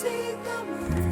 காரை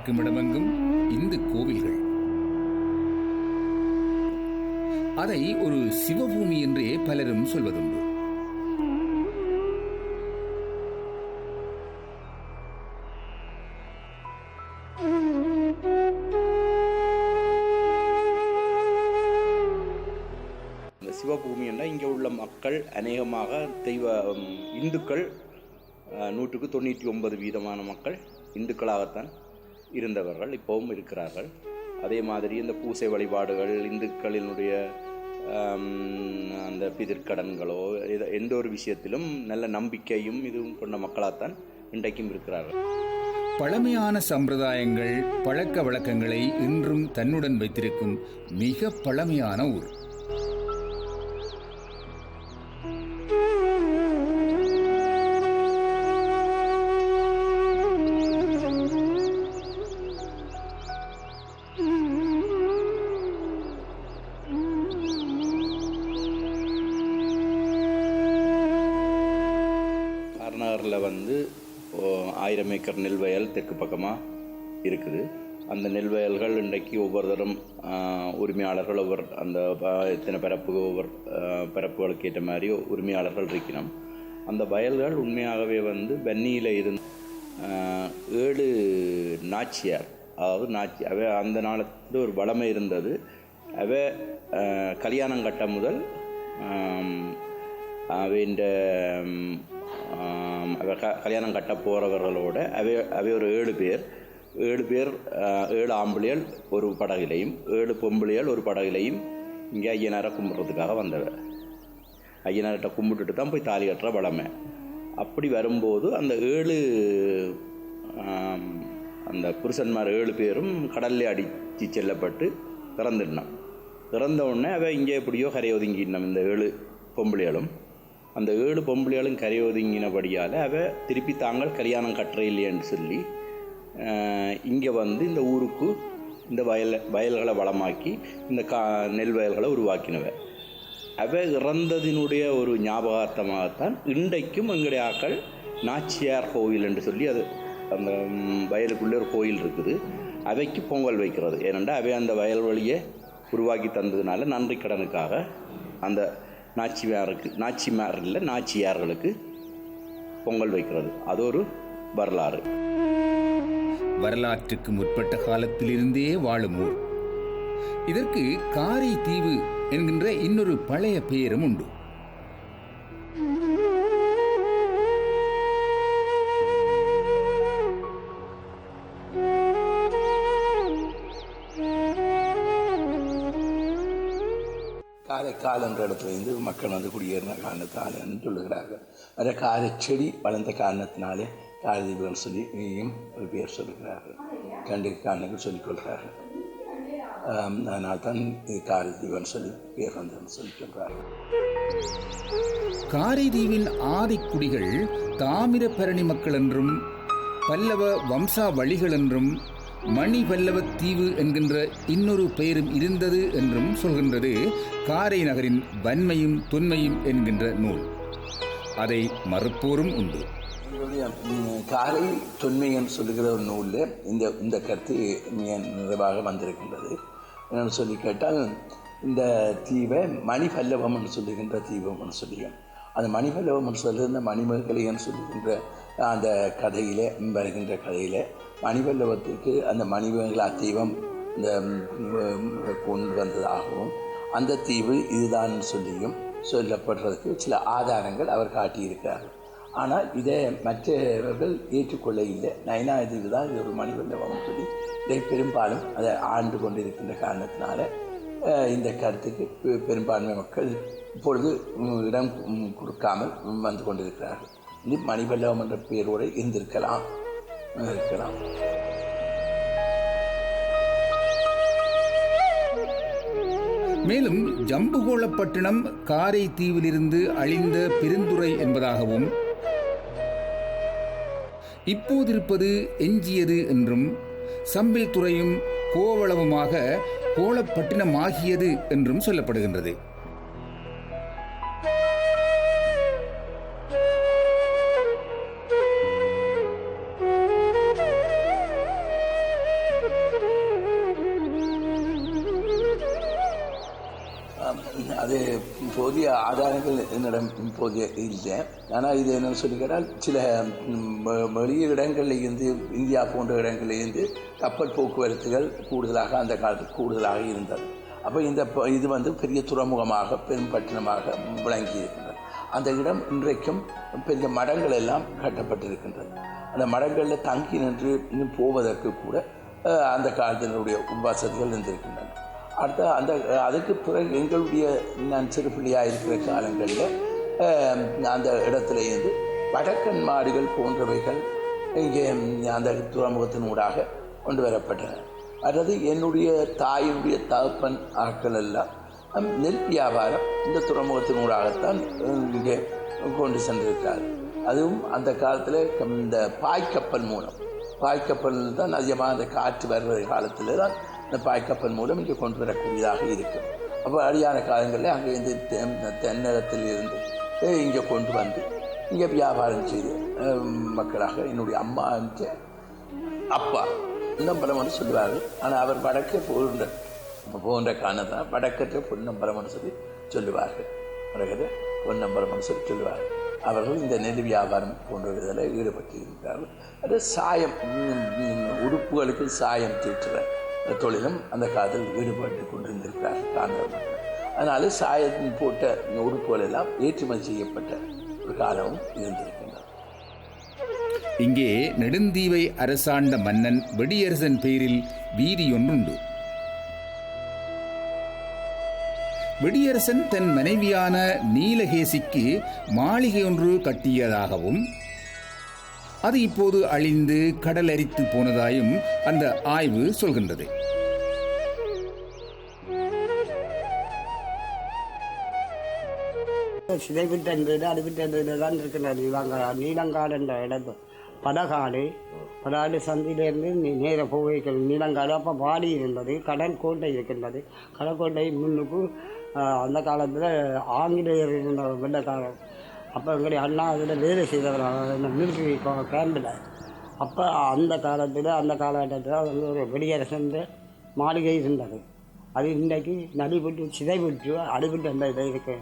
பார்க்கும் இடமெங்கும் இந்து கோவில்கள். அதை ஒரு சிவபூமி என்றே பலரும் சொல்வதுண்டு. இந்த சிவபூமி என்றால் இங்கே உள்ள மக்கள் அநேகமாக தெய்வ இந்துக்கள் நூற்றுக்கு தொண்ணூற்றி ஒன்பது வீதமான மக்கள் இந்துக்களாகத்தான் இருந்தவர்கள் இப்போவும் இருக்கிறார்கள். அதே மாதிரி இந்த பூசை வழிபாடுகள் இந்துக்களினுடைய அந்த பிதிர்க்கடன்களோ எத- எந்த ஒரு விஷயத்திலும் நல்ல நம்பிக்கையும் இதுவும் கொண்ட மக்களாகத்தான் இன்றைக்கும் இருக்கிறார்கள். பழமையான சம்பிரதாயங்கள் பழக்க வழக்கங்களை இன்றும் தன்னுடன் வைத்திருக்கும் மிக பழமையான ஊர். இருக்குது. அந்த நெல் வயல்கள் இன்றைக்கு ஒவ்வொருத்தரும் ஆ, உரிமையாளர்கள் ஒவ்வொரு அந்த ப- எத்தனை பரப்பு ஒவ்வொரு பரப்புகளுக்கு ஏற்ற மாதிரி உரிமையாளர்கள் இருக்கணும் அந்த வயல்கள் உண்மையாகவே வந்து வன்னியில் இருந்து ஏழு நாச்சியார் அதாவது நாச்சி அவ அந்த நாளத்தில் ஒரு வளமை இருந்தது. அவ கல்யாணம் கட்ட முதல் ஆம், அவ க கல்யாணம் கட்ட போகிறவர்களோட அவை அவை ஒரு ஏழு பேர். ஏழு பேர் ஏழு ஆம்பளையல் ஒரு படகுலையும் ஏழு பொம்பளையல் ஒரு படகுலையும் இங்கே ஐயனாரை கும்பிட்றதுக்காக வந்தவர். ஐயனார்கிட்ட கும்பிட்டுட்டு தான் போய் தாலி கட்டுற வளமை. அப்படி வரும்போது அந்த ஏழு அந்த புருஷன்மார் ஏழு பேரும் கடல்ல அடித்து செல்லப்பட்டு இறந்துடணும். இறந்த உடனே அவ இங்கே எப்படியோ கரை ஒதுங்கிடணும் இந்த ஏழு பொம்பளைகளும் அந்த ஏழு பொம்பளைகளும் கரை ஒதுங்கினபடியால் அவ திருப்பி தாங்கள் கல்யாணம் கட்டுற இல்லையன்னு சொல்லி இங்கே வந்து இந்த ஊருக்கு இந்த வயல் வயல்களை வளமாக்கி இந்த கா நெல் வயல்களை உருவாக்கினவ அவ இறந்ததினுடைய ஒரு ஞாபகார்த்தமாகத்தான் இன்றைக்கும் எங்களுடைய ஆக்கள் நாச்சியார் கோவில் என்று சொல்லி அது அந்த வயலுக்குள்ளே ஒரு கோயில் இருக்குது. அவைக்கு பொங்கல் வைக்கிறது. ஏனென்றால் அவை அந்த வயல் வழியை உருவாக்கி தந்ததுனால நன்றி கடனுக்காக அந்த நாச்சியாருக்கு நாச்சிமார் இல்லை நாச்சியார்களுக்கு பொங்கல் வைக்கிறது. அது ஒரு வரலாறு. வரலாற்றுக்கு முற்பட்ட காலத்திலிருந்தே வாழும் ஊர். இதற்கு காரை தீவு என்கின்ற இன்னொரு பழைய பெயரும் உண்டு. காரைக்கால் என்ற இடத்துல இருந்து மக்கள் வந்து குடியேறின காரணத்தால் என்று சொல்லுகிறார்கள். அந்த காரை செடி வளர்ந்த காரணத்தினாலே காரதீபம் சொல்லி நீயும் ஒரு பேர் சொல்கிறார்கள் கண்டு காரணங்கள் சொல்லிக்கொள்கிறார்கள் அதனால் தான் இது காரதீபம் சொல்லி பேர் வந்ததுன்னு சொல்லி சொல்கிறார்கள் காரைதீவின் ஆதிக்குடிகள் தாமிரபரணி மக்கள் என்றும் பல்லவ வம்சாவளிகள் என்றும் மணி பல்லவ தீவு என்கின்ற இன்னொரு பெயரும் இருந்தது என்றும் சொல்கின்றது காரை நகரின் வன்மையும் தொன்மையும் என்கின்ற நூல். அதை மறுப்போரும் உண்டு. எங்களுடைய காலை காரை சொல்லுகிற ஒரு நூலில் இந்த இந்த கருத்து மிக நிறைவாக வந்திருக்கின்றது. என்னென்னு சொல்லி கேட்டால் இந்த தீவை மணிபல்லவம்னு சொல்லுகின்ற தீபம்னு சொல்லியும். அந்த மணிபல்லவம்னு சொல்லுகிற மணிமகளையன்னு சொல்லுகின்ற அந்த கதையில் வருகின்ற கதையில் மணிபல்லவத்துக்கு அந்த மணிமகளா தீபம் இந்த கொண்டு வந்ததாகவும் அந்த தீவு இதுதான் சொல்லியும் சொல்லப்படுறதுக்கு சில ஆதாரங்கள் அவர் காட்டியிருக்கிறார். ஆனால் இதை மற்றவர்கள் ஏற்றுக்கொள்ள இல்லை நயனாதிபதி தான் இது ஒரு மணிவல்லவம் சொல்லி இதை பெரும்பாலும் அதை ஆண்டு கொண்டிருக்கின்ற காரணத்தினால இந்த கருத்துக்கு பெ- பெரும்பான்மை மக்கள் இப்பொழுது இடம் கொடுக்காமல் வந்து கொண்டிருக்கிறார்கள். இது மணிவல்லவம் என்ற பெயரோடு இருந்திருக்கலாம். இருக்கலாம் மேலும் ஜம்புகோளப்பட்டினம் காரை தீவிலிருந்து அழிந்த பெருந்துறை என்பதாகவும் இப்போதிருப்பது எஞ்சியது என்றும் சம்பில் துறையும் கோவளவுமாக கோளப்பட்டினமாகியது என்றும் சொல்லப்படுகின்றது. அது போதிய ஆதாரங்கள் என்னிடம் போதிய இல்லை. ஆனால் இது என்ன சொல்லுகிறால் சில வெளிய இடங்களில் இருந்து இந்தியா போன்ற இடங்களில் இருந்து கப்பல் போக்குவரத்துகள் கூடுதலாக அந்த காலத்தில் கூடுதலாக இருந்தது. அப்போ இந்த ப- இது வந்து பெரிய துறைமுகமாக பெரும்பட்டினமாக விளங்கி இருக்கின்றது அந்த இடம் இன்றைக்கும் பெரிய மடங்கள் எல்லாம் கட்டப்பட்டிருக்கின்றது. அந்த மடங்களில் தங்கி நின்று இன்னும் போவதற்கு கூட அந்த காலத்தினுடைய வசதிகள் இருந்திருக்கின்றன. அடுத்த அந்த அதுக்கு பிறகு எங்களுடைய நான் சிறு பிள்ளையாக இருக்கிற காலங்களில் அந்த இடத்துல இருந்து வடக்கன் மாடுகள் போன்றவைகள் இங்கே அந்த துறைமுகத்தின் ஊடாக கொண்டு வரப்பட்டன. அல்லது என்னுடைய தாயினுடைய தகப்பன் ஆட்கள் எல்லாம் நெல் வியாபாரம் இந்த துறைமுகத்தின் ஊடாகத்தான் இங்கே கொண்டு சென்றிருக்கார். அதுவும் அந்த காலத்தில் இந்த பாய்க்கப்பல் மூலம். பாய்க்கப்பல் தான் அதிகமாக அந்த காற்று வர்ற காலத்தில் தான் இந்த பாய்க்கப்பல் மூலம் இங்கே கொண்டு வரக்கூடியதாக இருக்கும். அப்போ அடியான காலங்களில் அங்கேருந்து தென் தென்னகத்தில் இருந்து இங்கே கொண்டு வந்து இங்கே வியாபாரம் செய்து மக்களாக என்னுடைய அம்மா வந்து அப்பா பொன்னம்பலம்னு சொல்லுவார்கள். ஆனால் அவர் வடக்கே போகின்ற போகின்ற காரணத்தான் வடக்கத்தை பொன்னம்பலம்னு சொல்லி சொல்லுவார்கள். வடக்கத்தை பொன்னம்பலம்னு சொல்லி சொல்லுவார்கள். அவர்கள் இந்த நெல் வியாபாரம் போன்ற இதில் ஈடுபட்டு இருக்கிறார்கள் அது சாயம் உடுப்புகளுக்கு சாயம் தீட்டுற தொழிலும் அந்த காலத்தில் ஈடுபட்டு கொண்டிருந்திருக்கிறார்கள் காந்தர் அதனால சாயத்தின் போட்ட உடுப்புகள் எல்லாம் ஏற்றுமதி செய்யப்பட்ட ஒரு காலமும் இருந்திருக்கின்றது. இங்கே நெடுந்தீவை அரசாண்ட மன்னன் வெடியரசன் பெயரில் வீதி ஒன்றுண்டு. வெடியரசன் தன் மனைவியான நீலகேசிக்கு மாளிகை ஒன்று கட்டியதாகவும் அது இப்போது அழிந்து கடல் அரித்து போனதாயும் அந்த ஆய்வு சொல்கின்றது. சிதைவிட்டது அடிவிட்டது தான் இருக்கின்றது இவங்க நீலங்காடு என்ற இடம் படகாடு படகாடு சந்தியிலிருந்து நேர போவைகள் நீலங்காடு அப்போ வாடி இருந்தது கடல் கோட்டை இருக்கின்றது. கடற்கோட்டை முன்னுக்கு அந்த காலத்தில் ஆங்கிலேயர் இருந்த வெள்ளக்காரர் அப்போ எங்களுடைய அண்ணா அதில் வேலை செய்தவர்? இந்த மிலிட்ரி கேம்பில் அப்போ அந்த காலத்தில் அந்த காலகட்டத்தில் வந்து ஒரு வெடியரசன் மாளிகை இருந்தது. அது இன்றைக்கு நடிபட்டு சிதைவிட்டு அடிபட்டு அந்த இதை இருக்கு.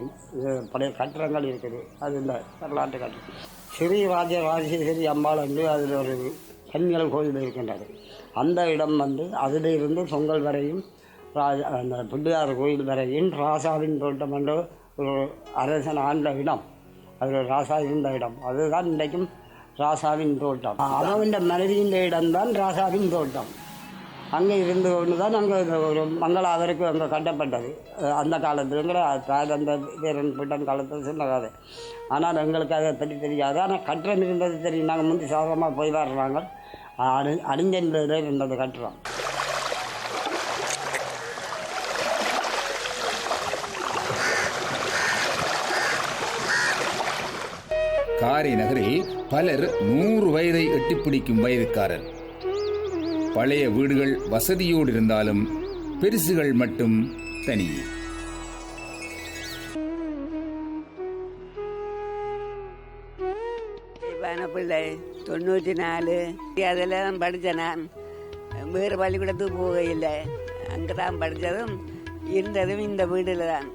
பழைய கட்டிடங்கள் இருக்குது. அது இந்த வரலாற்று கட்டிடம். ஸ்ரீ ராஜ ராஜேஸ்வரி அம்பாள் வந்து அதில் ஒரு கண்கள் கோயில் இருக்கின்றது. அந்த இடம் வந்து அதிலிருந்து பொங்கல் வரையும் ராஜா அந்த பிள்ளையார் கோயில் வரையும் ராசாவின் தோட்டம் என்ற ஒரு அரசன் ஆண்ட இடம். அது ராசா இருந்த இடம் அதுதான் இன்றைக்கும் ராசாவின் தோட்டம். அவன் மனைவியின் இடம்தான் ராசாவின் தோட்டம். அங்கே இருந்து கொண்டு தான் அங்கே ஒரு மங்களாதருக்கு அங்கே கட்டப்பட்டது. அந்த அந்த காலத்துலங்கிற தாய் அந்த பேரன் பிட்டன் காலத்தில் சொன்னதாது ஆனால் எங்களுக்கு அதை பற்றி தெரியாது. ஆனால் கட்டுறம் இருந்தது தெரியும். நாங்கள் முந்தி சாதகமாக போய் வர்றாங்க அடி அடிஞ்சல் இருந்தது கட்டுறோம் காரை நகரில் பலர் நூறு வயதை எட்டிப்பிடிக்கும் வயதுக்காரர். பழைய வீடுகள் வசதியோடு இருந்தாலும் பெருசுகள் மட்டும் தனியே பிள்ளை தொண்ணூற்றி நாலு அதெல்லாம் படித்தேன் நான் வேறு பள்ளிக்கூடத்துக்கு போகையில்லை அங்கே தான் படித்ததும் இருந்ததும் இந்த வீட்டில் தான்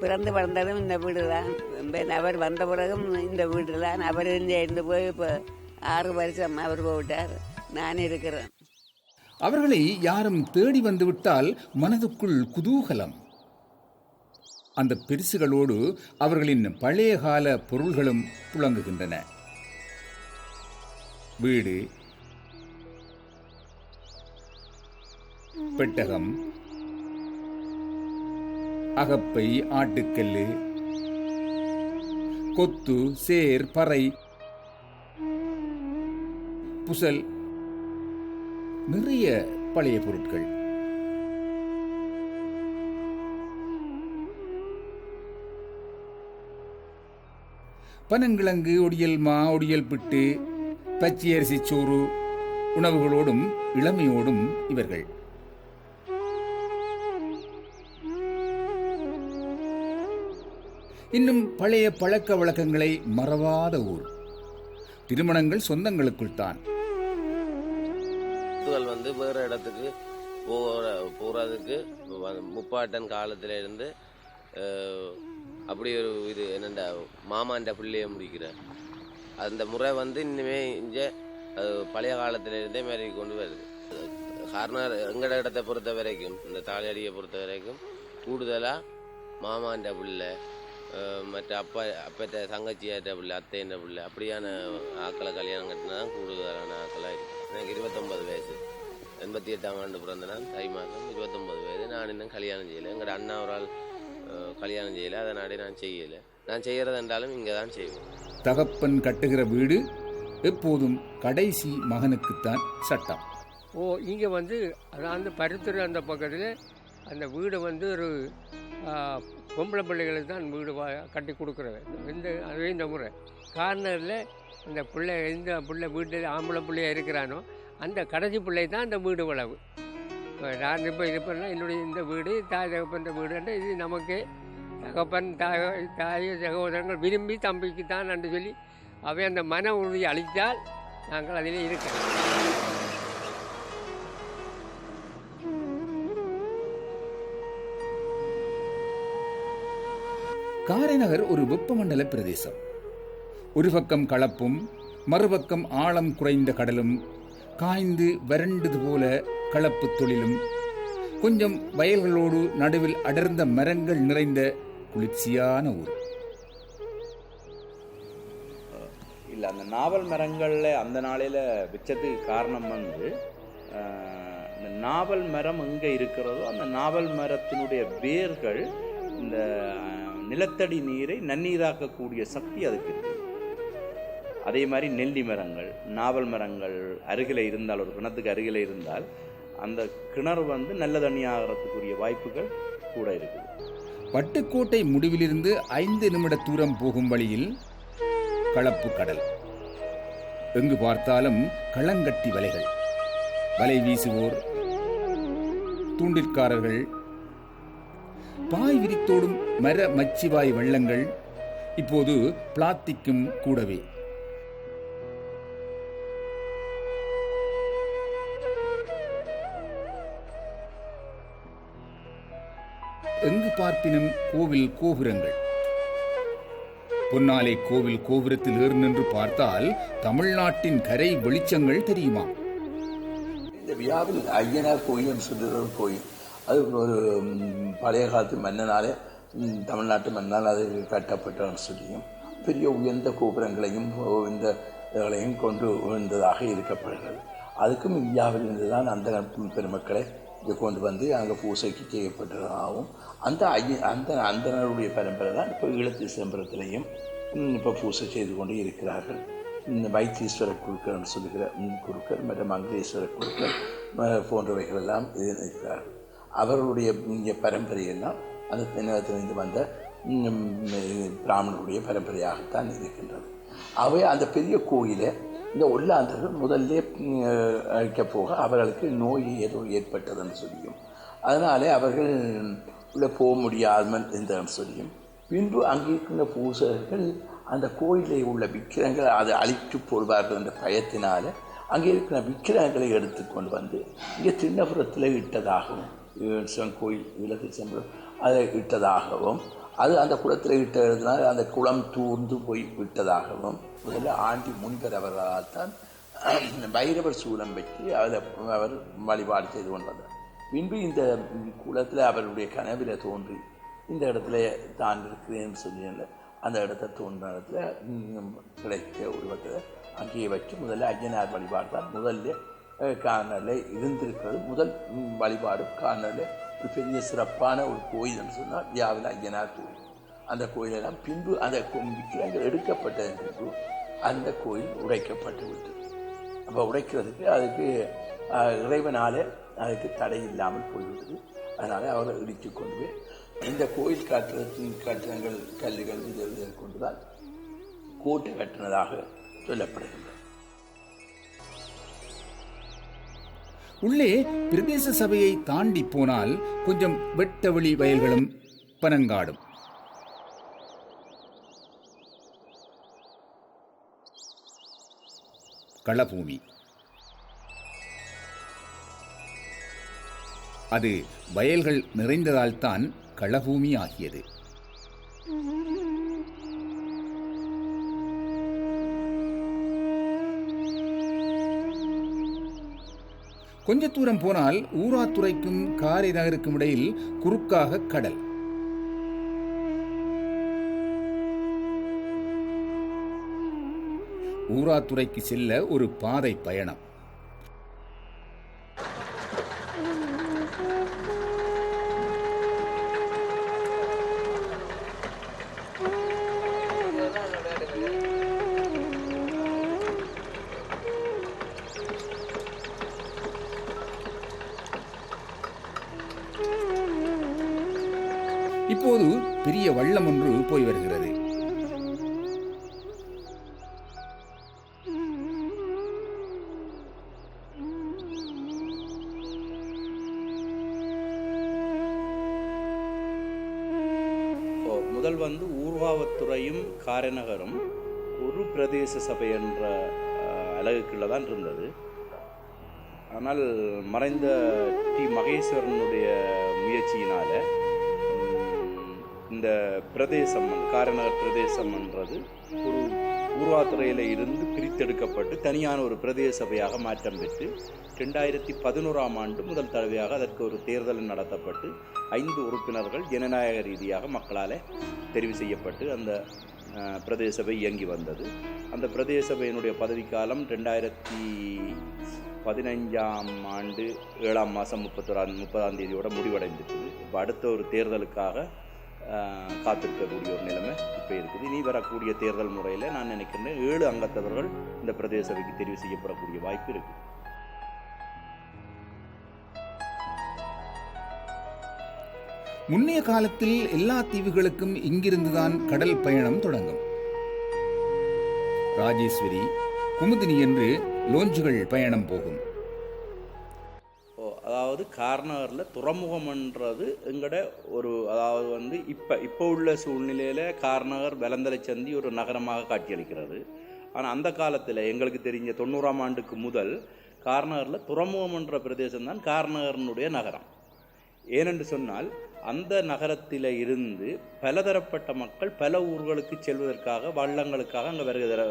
பிறந்து வளர்ந்ததும் இந்த வீடு தான் அவர் வந்த பிறகும் இந்த வீடு தான் அவர் இருந்து போய் இப்போ ஆறு வருஷம் அவர் போயிட்டார். நான் இருக்கிறேன். அவர்களை யாரும் தேடி வந்துவிட்டால் மனதுக்குள் குதூகலம். அந்த பெருசுகளோடு அவர்களின் பழைய கால பொருள்களும் புழங்குகின்றன. வீடு பெட்டகம் அகப்பை ஆட்டுக்கல்லு. கொத்து சேர் பறை. புசல். நிறைய பழைய பொருட்கள். பனங்கிழங்கு ஒடியல் மா ஒடியல் பிட்டு பச்சை அரிசி சோறு உணவுகளோடும் இளமையோடும் இவர்கள். இன்னும் பழைய பழக்க வழக்கங்களை மறவாத ஊர். திருமணங்கள் சொந்தங்களுக்குள் தான் வந்து வேறு இடத்துக்கு போகிற போகிறதுக்கு முப்பாட்டன் காலத்துல இருந்து அப்படி ஒரு இது என்னண்டா மாமாண்ட பிள்ளைய முடிக்கிற. அந்த முறை வந்து இன்னுமே இங்கே பழைய காலத்துல இருந்தே மாரி கொண்டு வருது. காரணம் எங்கட இடத்தை பொறுத்த வரைக்கும் இந்த தாலியடியை பொறுத்த வரைக்கும் கூடுதலாக மாமாண்ட பிள்ளை மற்ற அப்பா அப்பட்ட தங்கச்சியாட்ட பிள்ளை அத்தைன்ற பிள்ளை அப்படியான ஆக்களை கல்யாணம் கட்டினா தான் கூடுதலான ஆக்களாக இருக்கு எனக்கு இருபத்தொன்பது வயசு. எண்பத்தி எட்டாம் ஆண்டு பிறந்த நான் தை மாதம் இருபத்தொன்பது வயது. நான் இன்னும் கல்யாணம் செய்யலை. எங்களோட அண்ணா ஒரு ஆள் கல்யாணம் செய்யலை. அதனாடி நான் செய்யலை. நான் செய்கிறது என்றாலும் இங்கே தான் செய்வேன் தகப்பன் கட்டுகிற வீடு எப்போதும் கடைசி மகனுக்குத்தான் சட்டம். ஓ இங்கே வந்து அதாவது பருத்துறை அந்த பக்கத்தில் அந்த வீடு வந்து ஒரு பொம்பளை பிள்ளைகளுக்கு தான் வீடு வா கட்டி கொடுக்குறது. இந்த அதுவே இந்த முறை கார்னரில் அந்த பிள்ளை எந்த பிள்ளை வீட்டில் ஆம்பளை பிள்ளையாக இருக்கிறானோ அந்த கடைசி பிள்ளை தான் அந்த வீடு வளவு. இப்போ நான் இப்போ இது பண்ணால் என்னுடைய இந்த வீடு தாய் தகப்பன் வீடுன்ற இது நமக்கு தகப்பன் தாய் தாய் சகோதரங்கள் விரும்பி தம்பிக்கு தான் என்று சொல்லி அவை அந்த மன உறுதி அளித்தால் நாங்கள் அதிலே இருக்கிறோம் காரைநகர் ஒரு வெப்பமண்டல பிரதேசம். ஒரு பக்கம் களப்பும் மறுபக்கம் ஆழம் குறைந்த கடலும் காய்ந்து வறண்டது போல களப்பு தொழிலும் கொஞ்சம் வயல்களோடு நடுவில் அடர்ந்த மரங்கள் நிறைந்த குளிர்ச்சியான ஊர். இல்லை அந்த நாவல் மரங்களில் அந்த நாளையில் வச்சதுக்கு காரணம் வந்து இந்த நாவல் மரம் எங்கே இருக்கிறதோ அந்த நாவல் மரத்தினுடைய வேர்கள் இந்த நிலத்தடி நீரை நன்னீராக்கக்கூடிய சக்தி அதுக்கு. இருக்குது அதே மாதிரி நெல்லி மரங்கள் நாவல் மரங்கள் அருகில் இருந்தால் ஒரு கிணத்துக்கு அருகில் இருந்தால் அந்த கிணறு வந்து நல்ல தண்ணி ஆகிறதுக்குரிய வாய்ப்புகள் கூட இருக்குது. பட்டுக்கோட்டை முடிவிலிருந்து ஐந்து நிமிட தூரம் போகும் வழியில் களப்பு கடல். எங்கு பார்த்தாலும் களங்கட்டி வலைகள். வலை வீசுவோர் தூண்டிற்காரர்கள் பாய் விரித்தோடும் மர மச்சிவாய் வெள்ளங்கள் இப்போது பிளாத்திக்கும் கூடவே. எங்கு பார்ப்பினும் கோவில் கோபுரங்கள். பொன்னாலை கோவில் கோபுரத்தில் ஏறு நின்று பார்த்தால் தமிழ்நாட்டின் கரை வெளிச்சங்கள் தெரியுமா இந்த விழாவில் ஐயனார் கோயில் சொல்லுற கோயில். அது ஒரு பழைய காலத்து மன்னனாலே தமிழ்நாட்டு மன்னால் அது கட்டப்பட்டன்னு சொல்லியும் பெரிய உயர்ந்த கோபுரங்களையும் இந்த இதுகளையும் கொண்டு வந்ததாக இருக்கப்படுகிறது அதுக்கும் இந்தியாவிலிருந்து தான் அந்த பெருமக்களை இங்கே கொண்டு வந்து அங்கே பூசைக்கு செய்யப்பட்டதாகவும் அந்த ஐய அந்த அந்தனருடைய பரம்பரை தான் இப்போ ஈழத்து சிதம்பரத்திலையும் இப்போ பூசை செய்து கொண்டு இருக்கிறார்கள். இந்த வைத்தீஸ்வர குருக்கர்னு சொல்லுகிற குருக்கர் குருக்கள் மற்றும் மங்களேஸ்வர குருக்கள் போன்றவைகள் எல்லாம் இது இருக்கிறார்கள் அவர்களுடைய இங்கே பரம்பரையெல்லாம் அந்த தென்னகத்திலிருந்து வந்த பிராமணருடைய பரம்பரையாகத்தான் இருக்கின்றது. அவை அந்த பெரிய கோயிலை இந்த ஒல்லாந்தர்கள் முதல்ல அழைக்க போக அவர்களுக்கு நோய் ஏதோ ஏற்பட்டதுன்னு சொல்லியும். அதனாலே அவர்கள் உள்ளே போக முடியாமல் இருந்ததுன்னு சொல்லியும். பின்பு அங்கே இருக்கின்ற பூசகர்கள் அந்த கோயிலில் உள்ள விக்கிரங்களை அதை அழித்து போடுவார்கள் என்ற பயத்தினால் அங்கே இருக்கிற விக்கிரகங்களை எடுத்துக்கொண்டு வந்து இங்கே திண்ணபுரத்தில் இட்டதாகவும் அஹ் சிவன் கோயில் விலகு செம்பரம் அதை இட்டதாகவும் அது அந்த குளத்தில் இட்டதுனால் அந்த குளம் தூர்ந்து போய் விட்டதாகவும் முதல்ல ஆண்டி முனிவர் அவர்களால் தான் பைரவர் சூலம் வச்சு அதை அவர் வழிபாடு செய்து கொண்டார் பின்பு இந்த குளத்தில் அவருடைய கனவில் தோன்றி இந்த இடத்துல தான் இருக்கிறேன்னு சொல்லி அந்த இடத்த தோன்ற இடத்துல கிடைத்த கிடைக்க உருவத்தை அங்கேயே வச்சு முதல்ல ஐயனார் வழிபாடு தான் முதல்ல காணலை இருந்திருக்கிறது. முதல் வழிபாடு காணலை. ஒரு பெரிய சிறப்பான ஒரு கோயில்னு சொன்னால் வியாவில் ஐயனார் கோயில். அந்த கோயிலெல்லாம் பின்பு அந்த விக்கிரங்கள் எடுக்கப்பட்டதன் பின்பு அந்த கோயில் உடைக்கப்பட்டு விட்டது அப்போ உடைக்கிறதுக்கு அதுக்கு இறைவனாலே அதுக்கு தடை இல்லாமல் போய்விட்டது. அதனால் அவரை இடித்து கொண்டு போய் இந்த கோயில் கட்டுறத்தின் கட்டிடங்கள் கல்லுகள் இது கொண்டுதான் கோட்டை கட்டினதாக சொல்லப்படுகிறது. உள்ளே பிரதேச சபையை தாண்டி போனால் கொஞ்சம் வெட்டவெளி வயல்களும் பனங்காடும். களபூமி. அது வயல்கள் நிறைந்ததால்தான் களபூமி ஆகியது. கொஞ்ச தூரம் போனால் ஊராத்துறைக்கும் காரை நகருக்கும் இடையில் குறுக்காக கடல். ஊராத்துறைக்கு செல்ல ஒரு பாதை பயணம். இப்போது பெரிய வள்ளம் ஒன்று போய் வருகிறது. முதல் வந்து ஊர்காவத்துறையும் காரைநகரும் ஒரு பிரதேச சபை என்ற அழகுக்குள்ளே தான் இருந்தது. ஆனால் மறைந்த டி மகேஸ்வரனுடைய முயற்சியினால இந்த பிரதேசம் காரநகர் பிரதேசம்ன்றது ஒரு ஊர்வாத்துறையில் இருந்து பிரித்தெடுக்கப்பட்டு தனியான ஒரு பிரதேச சபையாக மாற்றம் பெற்று ரெண்டாயிரத்தி பதினோராம் ஆண்டு முதல் தடவையாக அதற்கு ஒரு தேர்தல் நடத்தப்பட்டு ஐந்து உறுப்பினர்கள் ஜனநாயக ரீதியாக மக்களால் தெரிவு செய்யப்பட்டு அந்த பிரதேச சபை இயங்கி வந்தது. அந்த பிரதேச சபையினுடைய பதவிக்காலம் ரெண்டாயிரத்தி பதினைஞ்சாம் ஆண்டு ஏழாம் மாதம் முப்பத்தொராம் முப்பதாம் தேதியோட முடிவடைந்துச்சு இப்போ அடுத்த ஒரு தேர்தலுக்காக காத்திருக்கக்கூடிய ஒரு நிலைமை இப்போ இருக்குது. இனி வரக்கூடிய தேர்தல் முறையில் நான் நினைக்கிறேன் ஏழு அங்கத்தவர்கள் இந்த பிரதேச சபைக்கு தெரிவு செய்யப்படக்கூடிய வாய்ப்பு இருக்குது முன்னைய காலத்தில் எல்லா தீவுகளுக்கும் இங்கிருந்துதான் கடல் பயணம் தொடங்கும். ராஜேஸ்வரி குமுதினி என்று லோஞ்சுகள் பயணம் போகும். அதாவது கார்னகரில் துறைமுகம்ன்றது எங்கட ஒரு அதாவது வந்து இப்போ இப்போ உள்ள சூழ்நிலையில் கார்நகர் வெலந்தலை சந்தி ஒரு நகரமாக காட்சியளிக்கிறது. ஆனால் அந்த காலத்தில் எங்களுக்கு தெரிஞ்ச தொண்ணூறாம் ஆண்டுக்கு முதல் கார்நகரில் துறைமுகம்ன்ற பிரதேசம்தான் கார்நகரனுடைய நகரம். ஏனென்று சொன்னால் அந்த நகரத்தில் இருந்து பலதரப்பட்ட மக்கள் பல ஊர்களுக்கு செல்வதற்காக வள்ளங்களுக்காக அங்கே விறகு தர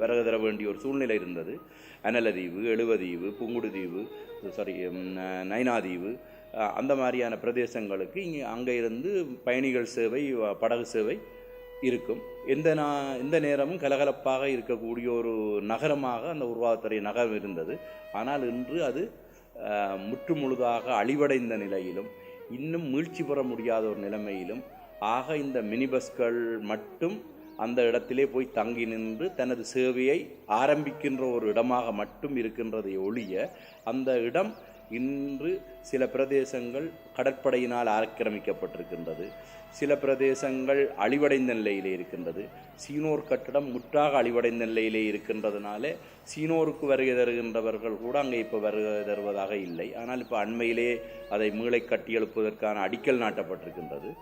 விறகு தர வேண்டிய ஒரு சூழ்நிலை இருந்தது. அனலதீவு எழுவதீவு புங்குடுதீவு சாரி நைனாதீவு அந்த மாதிரியான பிரதேசங்களுக்கு இங்கே அங்கே இருந்து பயணிகள் சேவை படகு சேவை இருக்கும். எந்த நா எந்த நேரமும் கலகலப்பாக இருக்கக்கூடிய ஒரு நகரமாக அந்த உருவாகத்துறை நகரம் இருந்தது. ஆனால் இன்று அது முற்று முழுதாக அழிவடைந்த நிலையிலும் இன்னும் மீழ்ச்சி பெற முடியாத ஒரு நிலைமையிலும் ஆக இந்த மினி பஸ்கள் மட்டும் அந்த இடத்திலே போய் தங்கி நின்று தனது சேவையை ஆரம்பிக்கின்ற ஒரு இடமாக மட்டும் இருக்கின்றதை ஒழிய அந்த இடம் இன்று சில பிரதேசங்கள் கடற்படையினால் ஆக்கிரமிக்கப்பட்டிருக்கின்றது. சில பிரதேசங்கள் அழிவடைந்த நிலையிலே இருக்கின்றது. சீனோர் கட்டடம் முற்றாக அழிவடைந்த நிலையிலே இருக்கின்றதுனாலே சீனோருக்கு வருகை தருகின்றவர்கள் கூட அங்கே இப்போ வருகை தருவதாக இல்லை. ஆனால் இப்போ அண்மையிலே அதை மீளை கட்டியெழுப்பதற்கான அடிக்கல் நாட்டப்பட்டிருக்கின்றது.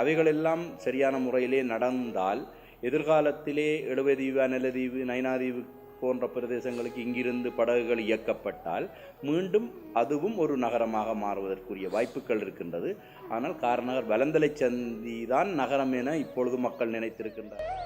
அவைகளெல்லாம் சரியான முறையிலே நடந்தால் எதிர்காலத்திலே எழுவதீவு அனலதீவு நயனாதீவு போன்ற பிரதேசங்களுக்கு இங்கிருந்து படகுகள் இயக்கப்பட்டால் மீண்டும் அதுவும் ஒரு நகரமாக மாறுவதற்குரிய வாய்ப்புகள் இருக்கின்றது. ஆனால் காரநகர் வலந்தலை சந்தி தான் நகரம் என இப்பொழுது மக்கள் நினைத்திருக்கின்றனர்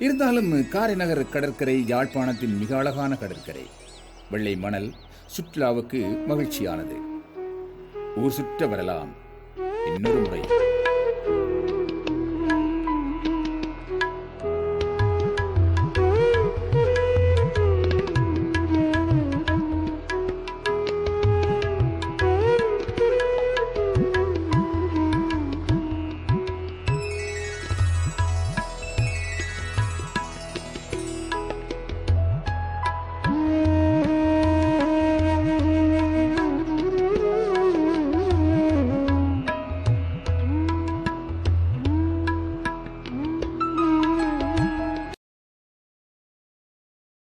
இருந்தாலும் காரைநகர் கடற்கரை யாழ்ப்பாணத்தின் மிக அழகான கடற்கரை. வெள்ளை மணல் சுற்றுலாவுக்கு மகிழ்ச்சியானது. ஊர் சுற்ற வரலாம். இன்னொரு முறை.